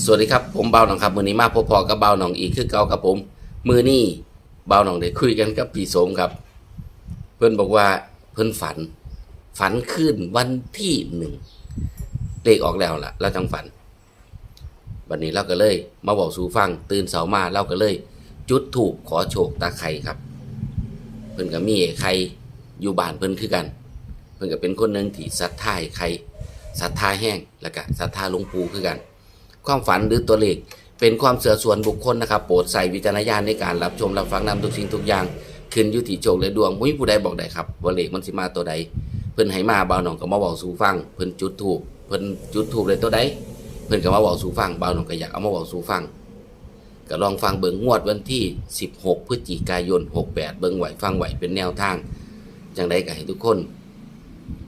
สวัสดีครับผมเบาหนองครับมือนี้มาพบพอกับเบาหนองอีกคือเก่ากับผมมือนี้เบาหนองได้คุยกันกับพี่สมครับ เพื่อนบอกว่าเพื่อนฝัน ฝันขึ้นวันที่หนึ่งเลขออกแล้วล่ะเราจังฝัน วันนี้เราก็เลย มาบอกสู่ฟังตื่นเสามาเราก็เลย จุดถูกขอโชคตาไข่ครับ เพื่อนก็มีไอ้ไข่อยู่บ้านเพื่อนคือกัน เพื่อนก็เป็นคนหนึ่งที่ศรัทธาไอ้ไข่ศรัทธาแห้งแล้วก็ศรัทธาหลวงปู่คือกัน ความฝันหรือตัวเลข เป็นความเสื่อส่วนบุคคลนะครับโปรดใส่วิจารณญาณในการรับชมรับฟังนำทุกสิ่งทุกอย่างขึ้นอยู่ที่โชคและดวงมุ้ยผู้ใดบอกได้ครับว่าเลขมันสิมาตัวใด เพิ่นให้มาบ่าวหนองก็มาบอกสู่ฟังเพิ่นจุดถูกเพิ่นจุดถูกเลยตัวใดเพิ่นก็มาบอกสู่ฟังบ่าวหนองก็อยากเอามาบอกสู่ฟังก็ลองฟังเบิ่งงวดวันที่ 16 พฤศจิกายน 68 เบิ่งไหวฟังไหวเป็นแนวทางจังไดก็ให้ทุกคน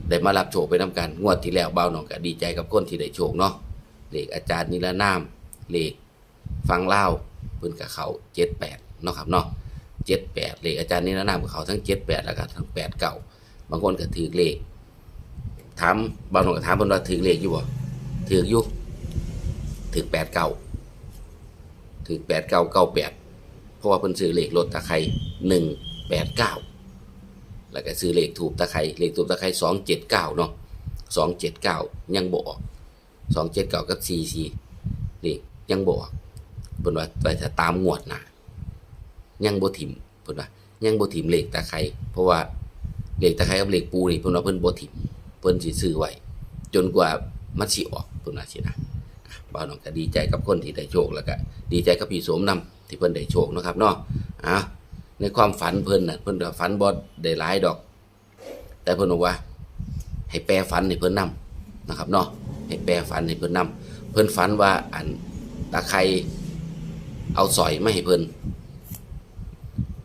ได้มารับโชคไปนํกันงวดที่แล้วบ่าวหนองก็ดีใจกับคนที่ได้โชคเนาะ เลขอาจารย์นิรนามเลขฟังเล่าเพิ่นกับเขาเจ็ดแปดเนาะครับเนาะเจ็ดแปดเลขอาจารย์นิรนามกับเขาทั้งเจ็ดแปดแล้วก็ทั้งแปดเก่าบางคนก็ถือเลขถามบางคนก็ถามเพิ่นว่าถือเลขอยู่บ่ถืออยู่ถือแปดเก่าถือแปดเก้าเก้าแปดเพราะว่าเพิ่นซื้อเลขรถตะไคร้หนึ่งแปดเก้าแล้วก็ซื้อเลขถูกตะไคร้เลขถูกตะไคร้สองเจ็ดเก้าเนาะสองเจ็ดเก้ายังบออก สองเจ็ดเก้ากับสี่สี่นี่ยังบอกเพิ่นว่าไปจะตามงวดนะยังบ่ถิ่มเพิ่นว่ายังบ่ถิ่มเหลขตะไคร้เพราะว่าเหลขตะไคร้กับเหลขปูนี่เพิ่นว่าเพิ่นบ่ถิ่มเพิ่นสิซื้อไว้จนกว่ามันสิออกเพิ่นว่าสินะบ่าวน้องก็ดีใจกับคนที่ได้โชคแล้วก็ดีใจกับพี่โสมนำที่เพิ่นได้โชคนะครับเนาะอะในความฝันเพิ่นน่ะเพิ่นฝันบ่ได้หลายดอก แต่เพิ่นบอกว่า ให้แปลฝันให้เพิ่นนำนะครับเนาะ ให้แปลฝันให้เพิ่นนำเพิ่นฝันว่าอันตาไครเอาสอยไมาให้เพิ่น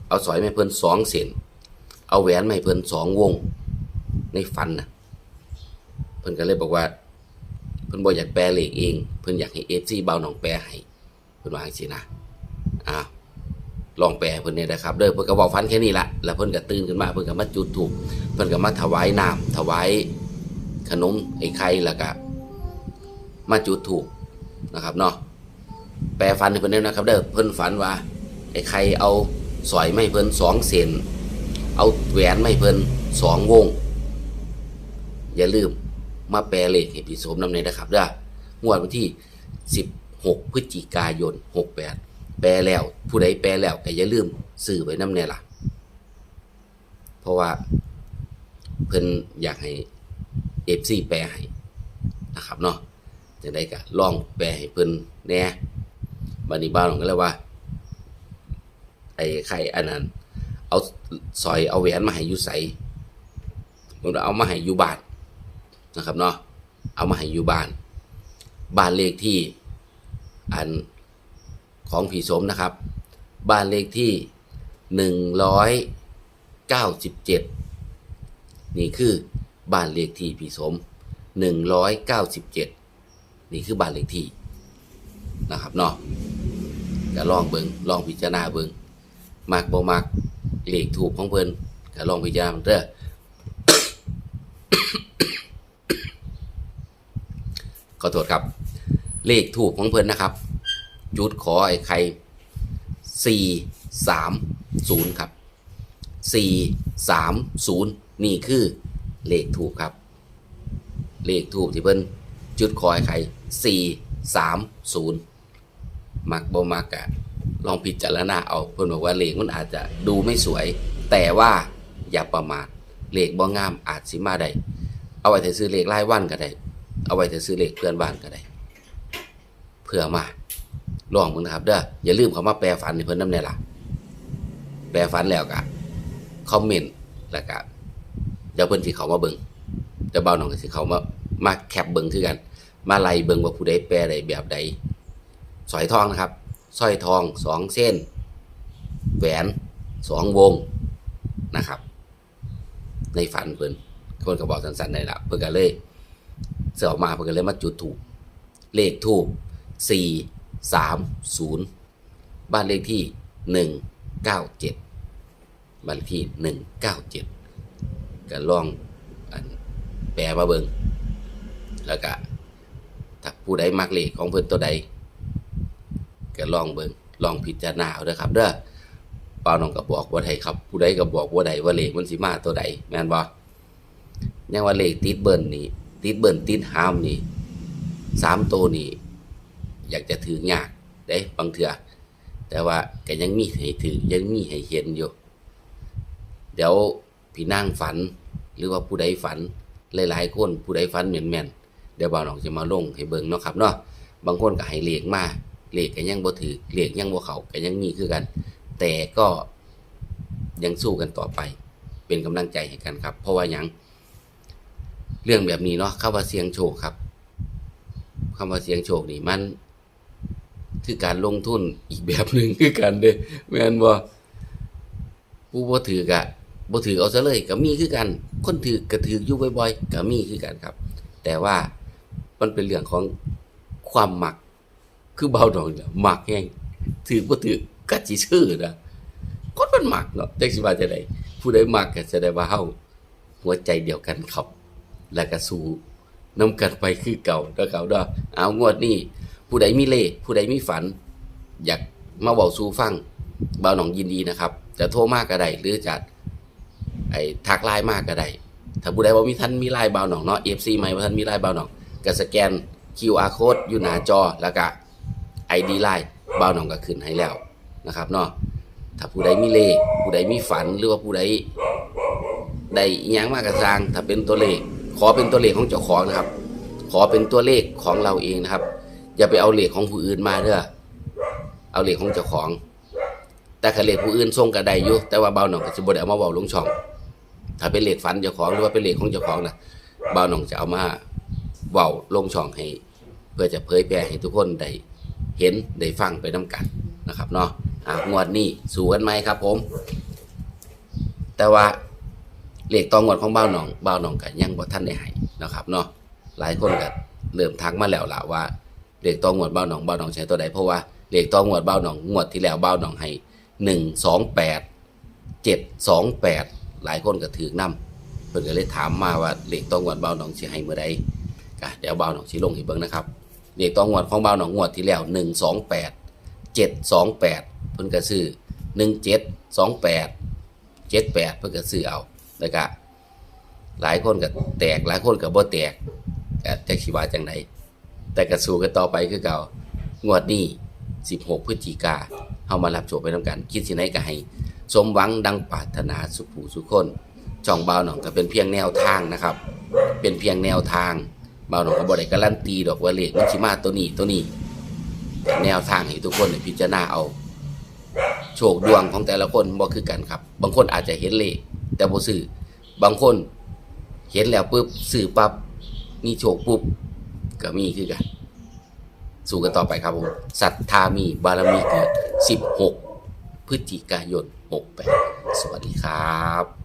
เอาสอยไมาให้เพิ่นสองเส้นเอาแหวนไมาให้เพิ่นสองวง ในฝันนะเพิ่นก็เลยบอกว่า เพิ่นบ่อยากแปลเลขเอง เพิ่นอยากให้เอฟซีเบาหนองแปลให้เพิ่นว่าจังซี่นะอ้าวลองแปลเพิ่นเนี่ยนะครับเด้อเพิ่นก็บอกฝันแค่นี้ละแล้วเพิ่นก็ตื่นขึ้นมาเพิ่นก็มาจุดธูปเพิ่นก็มาถวายน้ำถวายขนมไอ้ไข่แล้วก็ มาจุดถูกนะครับเนาะแปลฝันให้เพิ่นเด้อนะครับเด้อเพิ่นฝันว่าไอ้ใครเอาสอยไม่เพิ่นสองเซนเอาแหวนไม่เพิ่นสองวง อย่าลืมมาแปลเลขให้พี่สมนำในนะครับเด้องวดวันที่ 16 พฤศจิกายน 68 แปลแล้ว ผู้ใดแปลแล้วก็อย่าลืมซื้อไว้นำแน่ล่ะ เพราะว่าเพิ่นอยากให้ FC แปลให้นะครับเนาะ จังไดก็ลองแปลให้เพิ่นแหน่บัดนี้บ้านของก็เลยว่า ไอ้ไข่อันนั้น เอาสอยเอาแหวนมาให้อยู่ใสผมเอามาให้อยู่บ้านนะครับเนาะเอามาให้อยู่บ้าน บ้านเลขที่ อันของผีสมนะครับ บ้านเลขที่หนึ่งร้อยเก้าสิบเจ็ดนี่คือบ้านเลขที่ผีสมหนึ่งร้อยเก้าสิบเจ็ด นี่คือบ้านเลขที่นะครับเนาะก็ลองเบิงลองพิจารณาเบิงมักบ่มักเลขถูกของเพิ่นก็ลองพิจารณาเด้อขอโทษครับ เลขถูกของเพิ่นนะครับ จุดขอไอ้ไข่สี่สามศูนย์ครับสี่สามศูนย์นี่คือเลขถูกครับ เลขถูกที่เพิ่น จุดคอยไข่สี่สามศูนย์มักบ่มักอะลองพิจารณาเอาเพิ่อนบอกว่าเลขมันอาจจะดูไม่สวย แต่ว่าอย่าประมาทเลขบ่งามอาจสิมาได้เอาไว้แต่ซื้อเลขรายวันก็ได้เอาไว้แต่ซื้อเลขเพื่อนบ้านก็ได้เพื่อมาลองมึงนะครับเด้ออย่าลืมเขามาแปลฝันให้เพิ่อนน้ำแน่ล่ะแปลฝันแล้วก็คอมเมนต์แล้วก็เดี๋ยวเพิ่อนสิเขามาเบิ่งเดี๋ยวเบาหน่องก็สิเขามามาแคปเบิ่งคือกัน มาไล่เบิงว่าผู้ใดแปลใดแบบใดสร้อยทองนะครับสร้อยทองสองเส้น แหวนสองวงนะครับ ในฝันเพิ่นคนก็บอกสั้นๆได้ละเพิ่นก็เลยเสือออกมาเพิ่นก็เลยมาจุดถูกเลขถูกสี่สามศูนย์บ้านเลขที่หนึ่งเก้าเจ็ดบ้านเลขที่หนึ่งเก้าเจ็ดก็ลองแปลมาเบิงแล้วก็ ถ้าผู้ใดมักเลขของเพิ่นตัวใดก็ลองเบิ่งลองพิจารณาเอาเด้อครับเด้อเปล่าน้องก็บอกว่าไดครับ ผู้ใดก็บอกว่าไดว่าเลขมันสิมาตัวใดแม่นบ่ยังว่าเลขติดเบิ้ลนี่ติดเบิ้ลติดหามนี่สามตัวนี่อยากจะถือยากเด้บางเถื่อแต่ว่าก็ยังมีให้ถือยังมีให้เห็นอยู่เดี๋ยวพี่นางฝันหรือว่าผู้ใดฝันหลายๆคนผู้ใดฝันแม่น เดี๋ยวบ่าวน้องจะมาลงให้เบิ่งเนาะครับเนาะบางคนก็ให้เลขมาเลขก็ยังบ่ถือเลขยังบ่เขาก็ยังมีคือกัน แต่ก็ยังสู้กันต่อไปเป็นกำลังใจให้กันครับ เพราะว่ายังเรื่องแบบนี้เนาะคำว่าเสียงโชคครับคำว่าเสียงโชคนี่มัน คือการลงทุนอีกแบบหนึ่งคือกันเด้แม่นบ่ผู้บ่ถือกะบ่ถือเอาซะเลยก็มีคือกัน คนถือก็ถืออยู่บ่อยๆก็มีคือกันครับ แต่ว่า มันเป็นเรื่องของความหมัก คือเบาดองเนี่ยมักแฮงถือบ่ถือก็สิชื่อนะคนมันหมักเนาะจักสิว่าจะไดผู้ใดหมักก็แสดงว่าเฮาหัวใจเดียวกันครับ แล้วก็สู้นํกันไปคือเก่าเด้อเก่าเด้อเอางวดนี้ผู้ใดมีเลขผู้ใดมีฝัน อยากมาเว้าสู่ฟังเบาหนองยินดีนะครับจะโทรมากก็ได้หรือจะไอ้ทักไลน์มากก็ได้ถ้าผู้ใดบ่มีท่านมีไลน์บ่าหนองเนาะ FC ใหม่บ่ท่านมีไลน์บ่าหนอง ก็สแกน QR code อยู่หน้าจอแล้วก็ ID ไลน์บ่าวหนองก็ขึ้นให้แล้วนะครับเนาะถ้าผู้ใดมีเลขผู้ใดมีฝันหรือว่าผู้ใดได้ยังมากกระสร้างถ้าเป็นตัวเลข ขอเป็นตัวเลขของเจ้าของนะครับ ขอเป็นตัวเลขของเราเองนะครับ อย่าไปเอาเลขของผู้อื่นมาเด้อเอาเลขของเจ้าของ แต่คันเลขผู้อื่นส่งก็ได้อยู่แต่ว่าเบาหน่องก็สิบ่ได้เอามาเว้าลงช่อง ถ้าเป็นเลขฝันเจ้าของหรือว่าเป็นเลขของเจ้าของนะเบาหน่องจะเอามา เว้าลงช่องให้ เพื่อจะเผยแพร่ให้ทุกคนได้เห็นได้ฟังไปน้กันนะครับเนาะอ่างวดนี้สู้กันไหมครับผม แต่ว่าเลขตองวดของเบาหนองเบาหนองก็ยังบ่ทันได้ให้นะครับเนาะหลายคนก็เริ่มทักมาแล้วล่ะว่าเลขตองวดเบ้าหนองเบ้าหนองใช้ตัวใดเพราะว่าเลขตองวดเบ้าหนองงวดที่แล้วเบ้าหนองให้หนึ่งสองแปดเจ็ดสองแปดหลายคนก็ถือนํเพิ่นก็เลยถามมาว่าเลขตองวดเบ้าหนองสิให้เมื่อใด ก็เดี๋ยวเบาหนองสิลงให้เบิ่งนะครับเลขตองวดของเบาหนองงวดที่แล้วหนึ่งสองแปดเจ็ดสองแปดเพิ่นก็ซื้อหนึ่งเจ็ดสองแปดเจ็ดแปดเพิ่นก็ซื้อเอาแล้วก็หลายคนก็แตกหลายคนก็บ่แตกก็จักสิว่าจังไดแต่กระสู้กันต่อไปคือเก่างวดนี้ 16 พฤศจิกาเฮามารับโชคไปนํกัน คิดสิไหนก็ให้สมหวังดังปรารถนาสุขผู้สุขคน ช่องเบาหน่องก็เป็นเพียงแนวทางนะครับ เป็นเพียงแนวทาง บาหนองก็บ่ได้การันตีดอกว่าเลขมันสิมาตัวนี้ตัวนี้แต่แนวทางให้ทุกคนได้พิจารณาเอา โชคดวงของแต่ละคนบ่คือกันครับ บางคนอาจจะเห็นเลขแต่บ่ซื้อบางคนเห็นแล้วปุ๊บซื้อปั๊บมีโชคปุ๊บก็มีคือกัน สู้กันต่อไปครับผมศรัทธามีบารมีเกิด16 พฤศจิกายน 68 สวัสดีครับ